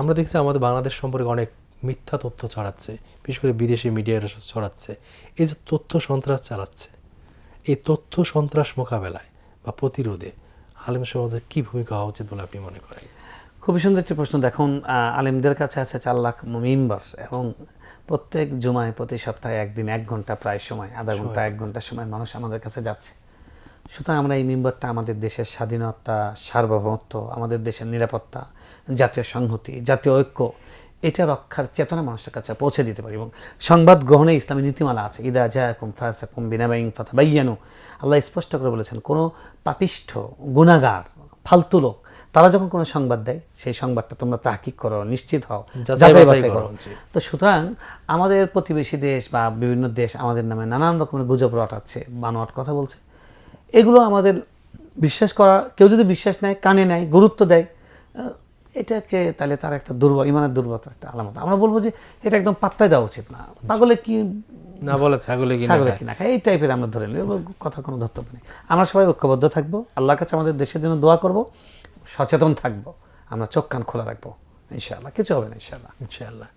আমরা দেখছি আমাদের বাংলাদেশ সম্পর্কে অনেক মিথ্যা তথ্য ছড়াচ্ছে বিশেষ করে বিদেশি মিডিয়ারা ছড়াচ্ছে। এই যে তথ্য সন্ত্রাস চালাচ্ছে এই তথ্য সন্ত্রাস মোকাবেলায় বা প্রতিরোধে আলেম সমাজের কি ভূমিকা হওয়া উচিত বলে আপনি মনে করেন? খুবই সুন্দর একটি প্রশ্ন। দেখুন আলেমদের কাছে আছে চার লাখ মেম্বার এবং প্রত্যেক জুমায় প্রতি সপ্তাহে একদিন এক ঘণ্টা প্রায় সময় আধা ঘণ্টা এক ঘণ্টা সময় মানুষ আমাদের কাছে যাচ্ছে। সুতরাং আমরা এই মেম্বারটা আমাদের দেশের স্বাধীনতা সার্বভৌমত্ব আমাদের দেশের নিরাপত্তা জাতীয় সংহতি জাতীয় ঐক্য এটা রক্ষার চেতনা মানুষের কাছে পৌঁছে দিতে পারি এবং সংবাদ গ্রহণে ইসলামী নীতিমালা আছে। ইদা জায়াকুম ফাসাকুম বিনাবাইং ফাতাবাইয়ানু। আল্লাহ স্পষ্ট করে বলেছেন কোনো পাপিষ্ঠ গুণাগার ফালতু লোক তারা যখন কোনো সংবাদ দেয় সেই সংবাদটা তোমরা তাহকিক করো নিশ্চিত হও যাচাই বাছাই করো। তো সুতরাং আমাদের প্রতিবেশী দেশ বা বিভিন্ন দেশ আমাদের নামে নানান রকমের গুজব রটাচ্ছে বানোয়াট কথা বলছে। এগুলো আমাদের বিশ্বাস করা কেউ যদি বিশ্বাস নেয় কানে নেয় গুরুত্ব দেয় এটাকে তাহলে তার একটা দুর্বল ইমানের দুর্বলতা একটা আলামত। আমরা বলব যে এটা একদম পাত্তায় দেওয়া উচিত না। পাগলে কি না বলে ছাগলে কি ছাগলে কিনা খায় এই টাইপের আমরা ধরে নিই। কথার কোনো ধর্তব্য নেই। আমরা সবাই ঐক্যবদ্ধ থাকব। আল্লাহর কাছে আমাদের দেশের জন্য দোয়া করব। সচেতন থাকব। আমরা চোখ কান খোলা রাখব। ইনশাআল্লাহ। কিছু হবে না ইনশাআল্লাহ। ইনশাআল্লাহ।